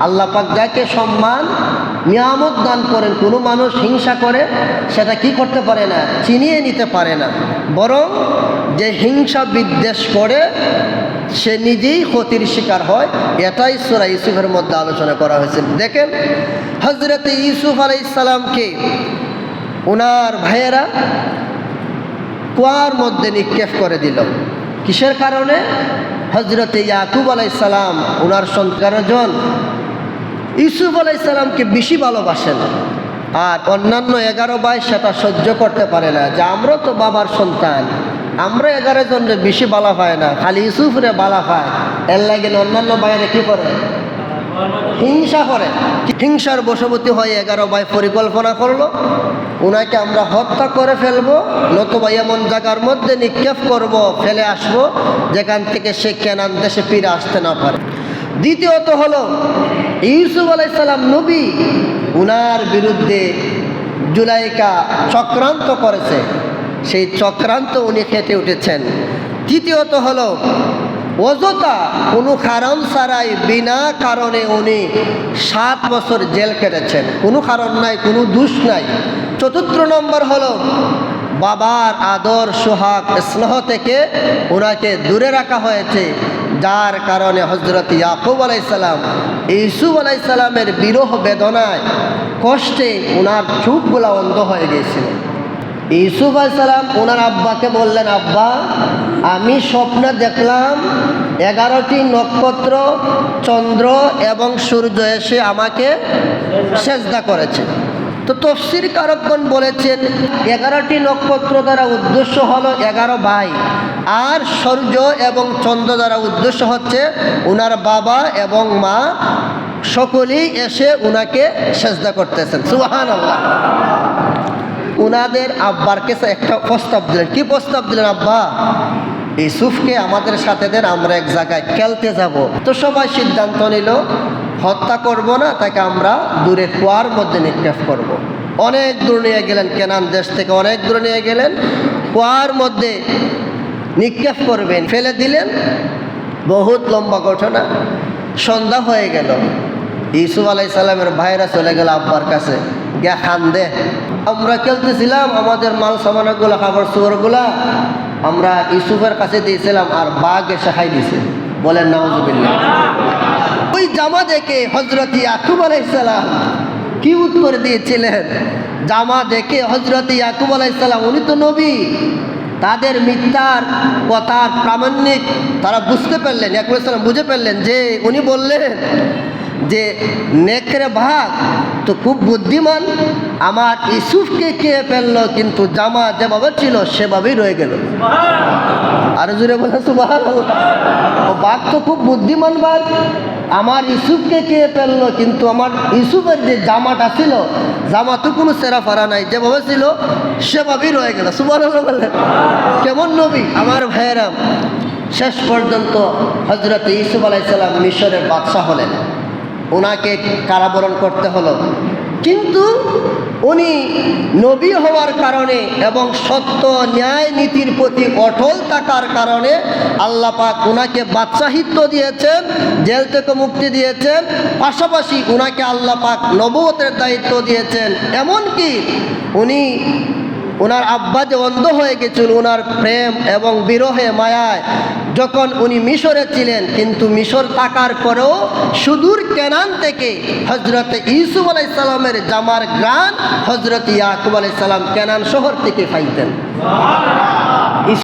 আল্লাহ পাক যাকে সম্মান, নিয়ামত দান করেন, কোনো মানুষ হিংসা করে, সেটা কি করতে পারে না চিনিয়ে নিতে পারে না। বরং যে হিংসা বিদ্বেষ করে, সে নিজেই ক্ষতির শিকার হয়। এটাই সুরা ইউসুফের মধ্যে আলোচনা করা হয়েছে। দেখেন হজরত ইউসুফ আলাইসালামকে ওনার ভাইয়েরা কুয়ার মধ্যে নিক্ষেপ করে দিল। কিসের কারণে? হজরত ইয়াকুব আলাইসালাম ওনার সন্তানজন ইউসুফ আলাইসালামকে বেশি ভালোবাসেন। আর অন্যান্য এগারো ভাই সেটা সহ্য করতে পারে না, যে আমরা তো বাবার সন্তান, আমরা এগারো জনের বেশি বালা হয় না, খালি ইউসুফরে বালা হয়। এর লাগে অন্যান্য বাইরে কি করে? হিংসা করে। হিংসার বশবর্তী হয়ে এগারো ভাই পরিকল্পনা করল ওনাকে আমরা হত্যা করে ফেলব, নতুবা এমন জায়গার মধ্যে নিক্ষেপ করব, ফেলে আসব, যেখান থেকে সে কেনান দেশে ফিরে আসতে না পারে। দ্বিতীয়ত হলো, ইউসুফ আলাইসাল্লাম নবী, উনার বিরুদ্ধে জুলাইকা চক্রান্ত করেছে। সেই চক্রান্ত উনি খেতে উঠেছেন। তৃতীয়ত হলো, অযথা কোনো কারণ ছাড়াই বিনা কারণে উনি সাত বছর জেল কেটেছেন। কোনো কারণ নাই, কোনো দোষ নাই। চতুর্থ নম্বর হলো বাবার আদর, সোহাগ, স্নেহ থেকে ওনাকে দূরে রাখা হয়েছে। যার কারণে হজরত ইয়াকুব আলাইসাল্লাম ইসুফ আলাইসাল্লামের বিরহ বেদনায় কষ্টে ওনার চোখগুলা অন্ধ হয়ে গিয়েছিল। ইউসুফ আলাইসালাম ওনার আব্বাকে বললেন, আব্বা, আমি স্বপ্নে দেখলাম এগারোটি নক্ষত্র, চন্দ্র এবং সূর্য এসে আমাকে সেজদা করেছে। তো তফসির কারকগণ বলেছেন, এগারোটি নক্ষত্র দ্বারা উদ্দেশ্য হলো এগারো ভাই। আর সূর্য এবং চন্দ্র দ্বারা উদ্দেশ্য হচ্ছে ওনার বাবা এবং মা। সকলেই এসে ওনাকে সেজদা করতেছেন। সুবাহান আল্লাহ ওনাদের আব্বার কাছে একটা প্রস্তাব দিলেন। কি প্রস্তাব দিলেন, আব্বা? ইসুফকে আমাদের সাথে দেন, আমরা এক জায়গায় খেলতে যাব। তো সবাই সিদ্ধান্ত নিল হত্যা করব না, তাকে আমরা দূরে কুয়ার মধ্যে নিক্ষেপ করব। অনেক দূর নিয়ে গেলেন, কেনান দেশ থেকে অনেক দূরে নিয়ে গেলেন, কুয়ার মধ্যে নিক্ষেপ করবেন, ফেলে দিলেন। বহুত লম্বা ঘটনা, সন্ধ্যা হয়ে গেল। ইসুফ আলাই সালামের ভাইরা চলে গেল আব্বার কাছে, গিয়া খান দে। আমরা খেলতেছিলাম, আমাদের মাল সামানাগুলো খাবার সুয়ারগুলা আমরা ইসুফের কাছে দিয়েছিলাম, আর বাঘ এসে খাই দিছে বলেন, নাউজুবিল্লাহ। ওই জামা দেখে হজরত ইয়াকুব আলাইসালাম কি উত্তর দিয়েছিলেন? জামা দেখে হজরত ইয়াকুব আলাইসালাম উনি তো নবী। তাদের মিথ্যার কথার প্রামাণ্যিক তারা বুঝতে পারলেন, ইয়াকুব আলাইসালাম বুঝে পারলেন যে উনি বললেন যে নেকড়ে ভাগ তো খুব বুদ্ধিমান। আমার ইসুফকে কে ফেলল কিন্তু জামা যেভাবে ছিল সেভাবেই রয়ে গেল। আরও জুড়ে বলে ও বাঘ তো খুব বুদ্ধিমান বাঘ। আমার ইসুফকে কে ফেলল কিন্তু আমার ইসুফের যে জামাটা ছিল, জামা তো কোনো সেরা ফারা নাই, যেভাবে ছিল সেভাবেই রয়ে গেল। সুবাহ বললেন কেমন নবী? আমার ভাইয়েরাম শেষ পর্যন্ত হজরত ইসুফ আলাইসাল্লাম মিশরের বাদশাহ হলেন। ওনাকে কারাবরণ করতে হলো। কিন্তু উনি নবী হওয়ার কারণে এবং সত্য ন্যায় নীতির প্রতি অটল থাকার কারণে আল্লাহ পাক ওনাকে বাদশাহিত্য দিয়েছেন, জেল থেকে মুক্তি দিয়েছেন, পাশাপাশি ওনাকে আল্লাহ পাক নবতের দায়িত্ব দিয়েছেন। এমনকি উনি ওনার আব্বা যে অন্ধ হয়ে গেছিল, ওনার প্রেম এবং বিরহে মায়ায় যখন উনি মিশরে ছিলেন, কিন্তু মিশর থাকার পরেও সুদূর কেনান থেকে হজরত ইসু আলাইসাল্লামের জামার গ্রান হজরত ইয়াকুব আলাইসাল্লাম কেনান শহর থেকে পাইতেন।